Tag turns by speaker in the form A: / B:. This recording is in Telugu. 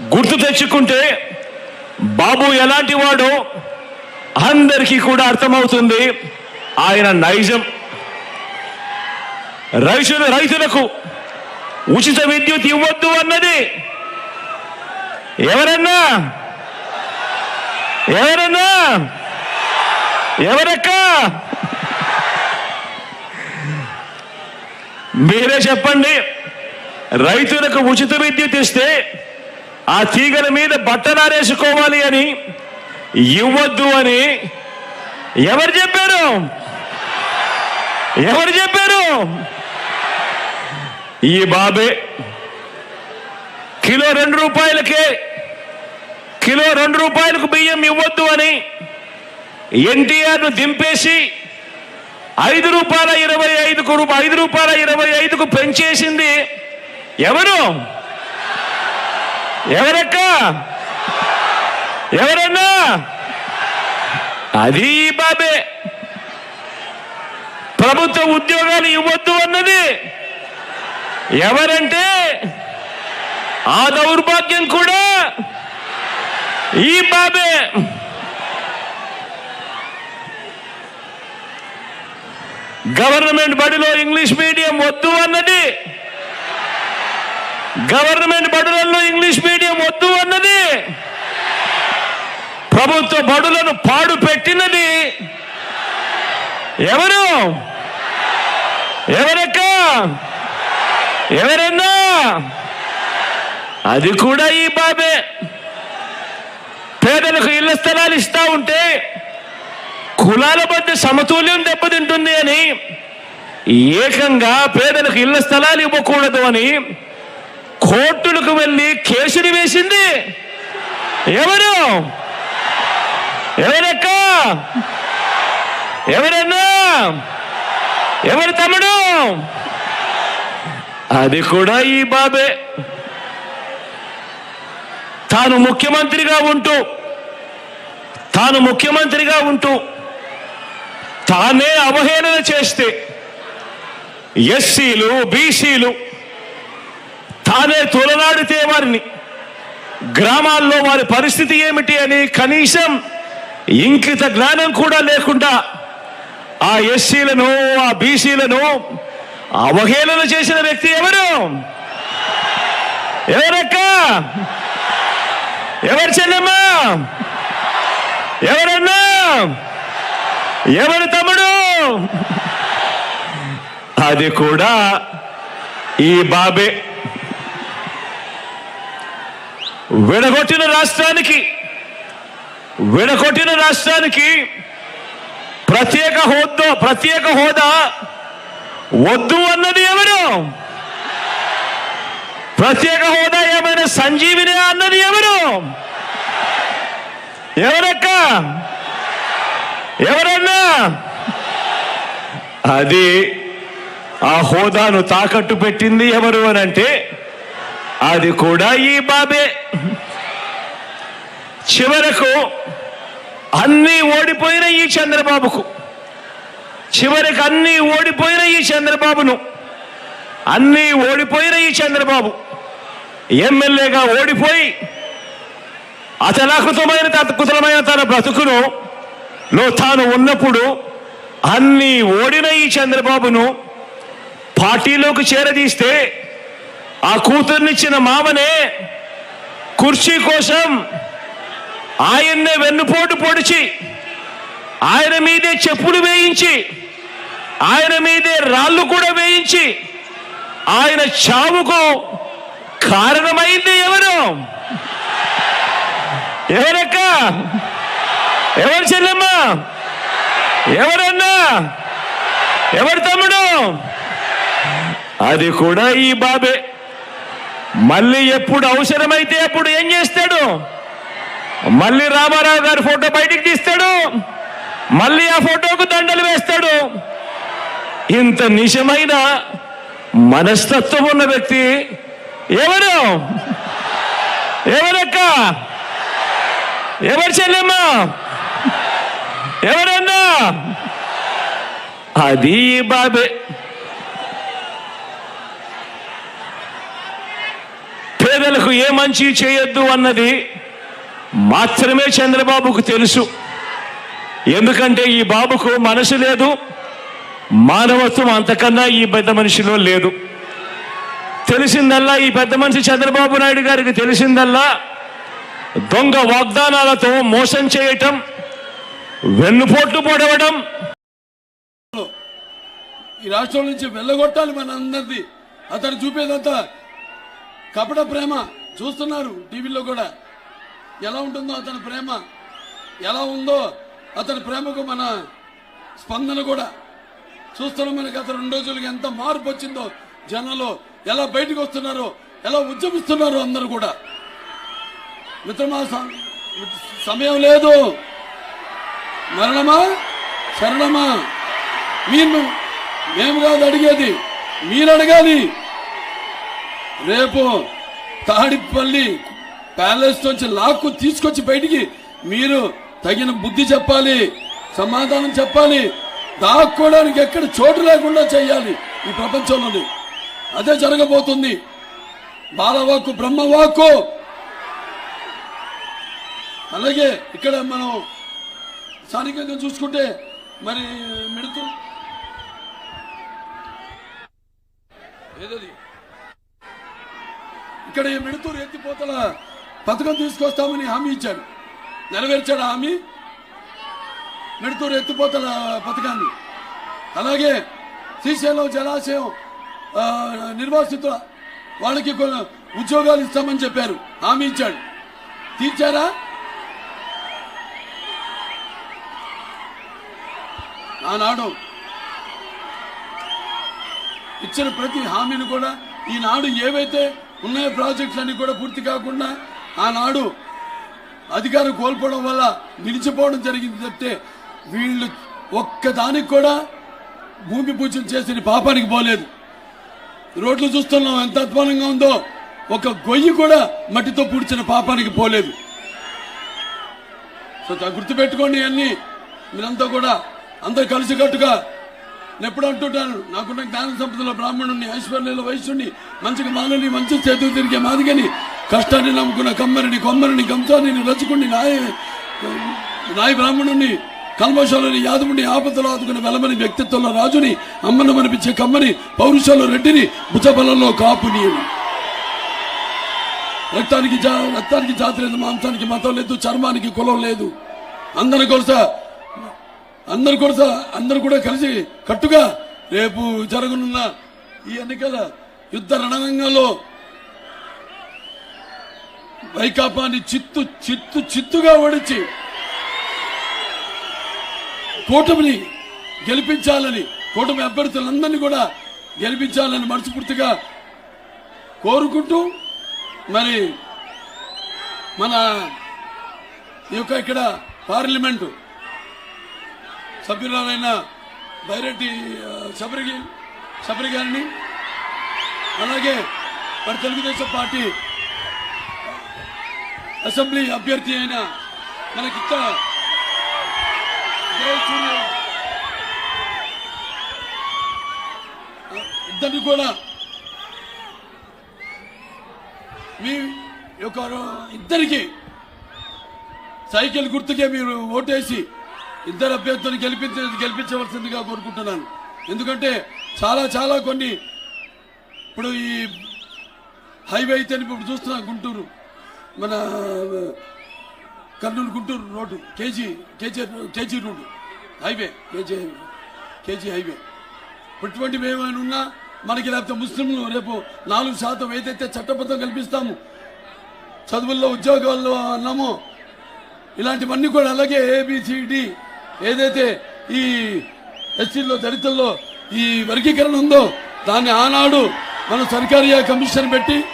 A: గుర్తు తెచ్చుకుంటే బాబు ఎలాంటి వాడో అందరికీ కూడా అర్థమవుతుంది. ఆయన నైజం. రైతుల రైతులకు ఉచిత విద్యుత్ ఇవ్వద్దు అన్నది ఎవరన్నా? ఎవరన్నా? ఎవరక్క? మీరే చెప్పండి. రైతులకు ఉచిత విద్యుత్ ఇస్తే ఆ తీగల మీద బట్టలారేసుకోవాలి అని ఇవ్వద్దు అని ఎవరు చెప్పారు? ఎవరు చెప్పారు? ఈ బాబే కిలో రెండు రూపాయలకే కిలో రెండు రూపాయలకు బియ్యం ఇవ్వద్దు అని ఎన్టీఆర్ను దింపేసి ఐదు రూపాయల ఇరవై ఐదుకు రూప- ఐదు రూపాయల ఇరవై ఐదుకు పెంచేసింది ఎవరు? ఎవరక్క? ఎవరన్నా? అది ఈ బాబే. ప్రభుత్వ ఉద్యోగాలు ఇవ్వద్దు అన్నది. ఎవరంటే? ఆ దౌర్భాగ్యం కూడా ఈ బాబే. గవర్నమెంట్ బడిలో ఇంగ్లీష్ మీడియం వద్దు అన్నది. గవర్నమెంట్ బడులలో ఇంగ్లీష్ మీడియం వద్దు అన్నది. ప్రభుత్వ బడులను పాడు పెట్టినది. ఎవరు? ఎవరక్క? ఎవరన్నా? అది కూడా ఈ బాబే. పేదలకు ఇళ్ళ స్థలాలు ఇస్తా ఉంటే కులాల మధ్య సమతుల్యం దెబ్బతింటుంది అని ఏకంగా పేదలకు ఇళ్ళ స్థలాలు ఇవ్వకూడదు అని కోర్టులకు వెళ్ళి కేసులు వేసింది. ఎవరు? ఎవరక్క? ఎవరన్నా? ఎవరు తమ్ముడు? అది కూడా ఈ బాబే. తాను ముఖ్యమంత్రిగా ఉంటూ తాను ముఖ్యమంత్రిగా ఉంటూ తానే అవహేళన చేస్తే ఎస్సీలు బీసీలు తానే తొలనాడితే వారిని. గ్రామాల్లో వారి పరిస్థితి ఏమిటి అని కనీసం ఇంకిత జ్ఞానం కూడా లేకుండా ఆ ఎస్సీలను ఆ బీసీలను అవహేళన చేసిన వ్యక్తి ఎవరు? ఎవరక్క? ఎవరు చెల్లెమ్మా? ఎవరన్నా? ఎవరు తమ్ముడు? అది కూడా ఈ బాబే. విడగొట్టిన రాష్ట్రానికి విడగొట్టిన రాష్ట్రానికి ప్రత్యేక హోదా ప్రత్యేక హోదా వద్దు అన్నది ఎవరు? ప్రత్యేక హోదా ఏమైనా సంజీవిని అన్నది ఎవరు? ఎవరక్క? ఎవరన్నా? అది ఆ హోదాను తాకట్టు పెట్టింది ఎవరు అని అంటే అది కూడా ఈ బాబే. చివరకు అన్నీ ఓడిపోయిన ఈ చంద్రబాబుకు. చివరికి అన్నీ ఓడిపోయిన ఈ చంద్రబాబును. అన్నీ ఓడిపోయిన ఈ చంద్రబాబు. ఎమ్మెల్యేగా ఓడిపోయి అతలాకృతమైన అద్భుతమైన తన బ్రతుకును లో తాను ఉన్నప్పుడు అన్నీ ఓడిన ఈ చంద్రబాబును పార్టీలోకి చేరదీస్తే ఆ కూతుర్నిచ్చిన మామనే కుర్చీ కోసం ఆయన్నే వెన్నుపోటు పొడిచి ఆయన మీదే చెప్పులు వేయించి ఆయన మీదే రాళ్ళు కూడా వేయించి ఆయన చావుకు కారణమైంది ఎవరు? ఎవరక్క? ఎవరు చెల్లెమ్మ? ఎవరన్నా? ఎవరు తమ్ముడు? అది కూడా ఈ బాబే. మళ్ళీ ఎప్పుడు అవసరమైతే అప్పుడు ఏం చేస్తాడు? మళ్ళీ రామారావు గారి ఫోటో బయటికి తీస్తాడు. మళ్ళీ ఆ ఫోటోకు దండలు వేస్తాడు. ఇంత నిజమైన మనస్తత్వం ఉన్న వ్యక్తి ఎవరు? ఎవరక్క? ఎవరు చెల్లెమ్మా? ఎవరన్నా? అది బాబే. పేద ఏ మంచి చేయొద్దు అన్నది మాత్రమే చంద్రబాబుకు తెలుసు. ఎందుకంటే ఈ బాబుకు మనసు లేదు మానవత్వం అంతకన్నా ఈ పెద్ద మనిషిలో లేదు. తెలిసిందల్లా ఈ పెద్ద మనిషి చంద్రబాబు నాయుడు గారికి తెలిసిందల్లా దొంగ వాగ్దానాలతో మోసం చేయటం వెన్నుపోట్లు పొడవడం.
B: ఈ రాష్ట్రం నుంచి వెళ్ళగొట్టాలి మన అందరిది అతను చూపేదంతా కపట ప్రేమ చూస్తున్నారు టీవీలో కూడా. ఎలా ఉంటుందో అతని ప్రేమ ఎలా ఉందో అతని ప్రేమకు మన స్పందన కూడా. చూస్తున్నాం మనకి అతను రెండు రోజులకి ఎంత మార్పు వచ్చిందో జనంలో ఎలా బయటకు వస్తున్నారో ఎలా ఉద్యమిస్తున్నారో అందరూ కూడా. మిత్రమా సమయం లేదు. మరణమా శరణమా? మీరు మేము కాదు అడిగేది మీరు అడగాలి రేపు తాడిపల్లి ప్యాలెస్ నుంచి లాక్కు తీసుకొచ్చి బయటికి మీరు తగిన బుద్ధి చెప్పాలి సమాధానం చెప్పాలి దాక్కోవడానికి ఎక్కడ చోటు లేకుండా చేయాలి ఈ ప్రపంచంలోని. అదే జరగబోతుంది. బాలవాకు బ్రహ్మవాకు. అలాగే ఇక్కడ మనం స్థానికంగా చూసుకుంటే మరి మిడుతూ ఏదది? ఇక్కడ ఈ మిడుతూరు ఎత్తిపోతల పథకం తీసుకొస్తామని హామీ ఇచ్చాడు నెరవేర్చాడు హామీ? మిడుతూరు ఎత్తిపోతల పథకాన్ని. అలాగే శ్రీశైలం జలాశయం నిర్వాసితుల వాళ్ళకి కొన్ని ఉద్యోగాలు ఇస్తామని చెప్పారు. హామీ ఇచ్చాడు. తీర్చారా? ఆనాడు ఇచ్చిన ప్రతి హామీని కూడా ఈనాడు ఏవైతే ఉన్నాయో ప్రాజెక్టులన్నీ కూడా పూర్తి కాకుండా ఆనాడు అధికారం కోల్పోవడం వల్ల నిలిచిపోవడం జరిగింది చెప్తే వీళ్ళు ఒక్కదానికి కూడా భూమి పూజన చేసిన పాపానికి పోలేదు. రోడ్లు చూస్తున్నాం ఎంత అధ్వానంగా ఉందో. ఒక గొయ్యి కూడా మట్టితో పూడ్చిన పాపానికి పోలేదు. సో గుర్తుపెట్టుకోండి అన్ని మీరంతా కూడా అందరు కలిసికట్టుగా నేను ఎప్పుడు అంటుంటాను నాకున్న జ్ఞాన సంపదలో బ్రాహ్మణుని ఐశ్వర్యంలో వైశ్యుని మంచిగా మాలని మంచి చేతులు తిరిగే మాదిగని కష్టాన్ని నమ్ముకున్న కమ్మరిని కొమ్మరిని గంసాని రచుకుని నాయ నాయ బ్రాహ్మణుని కల్మశాలని యాదవుని ఆపదలో ఆదుకున్న వెలమని వ్యక్తిత్వంలో రాజుని అమ్మను మనిపించే కమ్మని పౌరుషంలో రెడ్డిని భుజబలంలో కాపుని రక్తానికి జా రక్తానికి జాతి లేదు మాంసానికి మతం లేదు చర్మానికి కులం లేదు. అందరి కొలస అందరు కూడా అందరు కూడా కలిసి కట్టుగా రేపు జరగనున్న ఈ ఎన్నికల యుద్ధ రణరంగంలో వైకాపాని చిత్తు చిత్తు చిత్తుగా ఓడించి కూటమిని గెలిపించాలని కూటమి అభ్యర్థులందరినీ కూడా గెలిపించాలని మనస్ఫూర్తిగా కోరుకుంటూ మరి మన ఈ యొక్క ఇక్కడ పార్లమెంటు సభ్యురాలైన బైరెడ్డి ఆ, శబరి శబరి గారిని అలాగే మరి తెలుగుదేశం పార్టీ అసెంబ్లీ అభ్యర్థి అయిన మనకి జయసూర్య ఇద్దరిని కూడా మీ యొక్క ఇద్దరికి సైకిల్ గుర్తుకే మీరు ఓటేసి ఇద్దరు అభ్యర్థులు గెలిపించ గెలిపించవలసిందిగా కోరుకుంటున్నాను. ఎందుకంటే చాలా చాలా కొన్ని ఇప్పుడు ఈ హైవే అయితే ఇప్పుడు చూస్తున్నా గుంటూరు. మన Kurnool Guntur road KG KG KG road highway KG KG highway. ఇటువంటివి ఏమైనా ఉన్నా మనకి లేకపోతే ముస్లింలు రేపు నాలుగు శాతం ఏదైతే చట్టబద్ధం కల్పిస్తాము చదువుల్లో ఉద్యోగాల్లో అన్నామో ఇలాంటివన్నీ కూడా అలాగే ఏబిసిడి ఏదైతే ఈ ఎస్సీల్లో దళితుల్లో ఈ వర్గీకరణ ఉందో దాన్ని ఆనాడు మన సర్కారీ కమిషన్ పెట్టి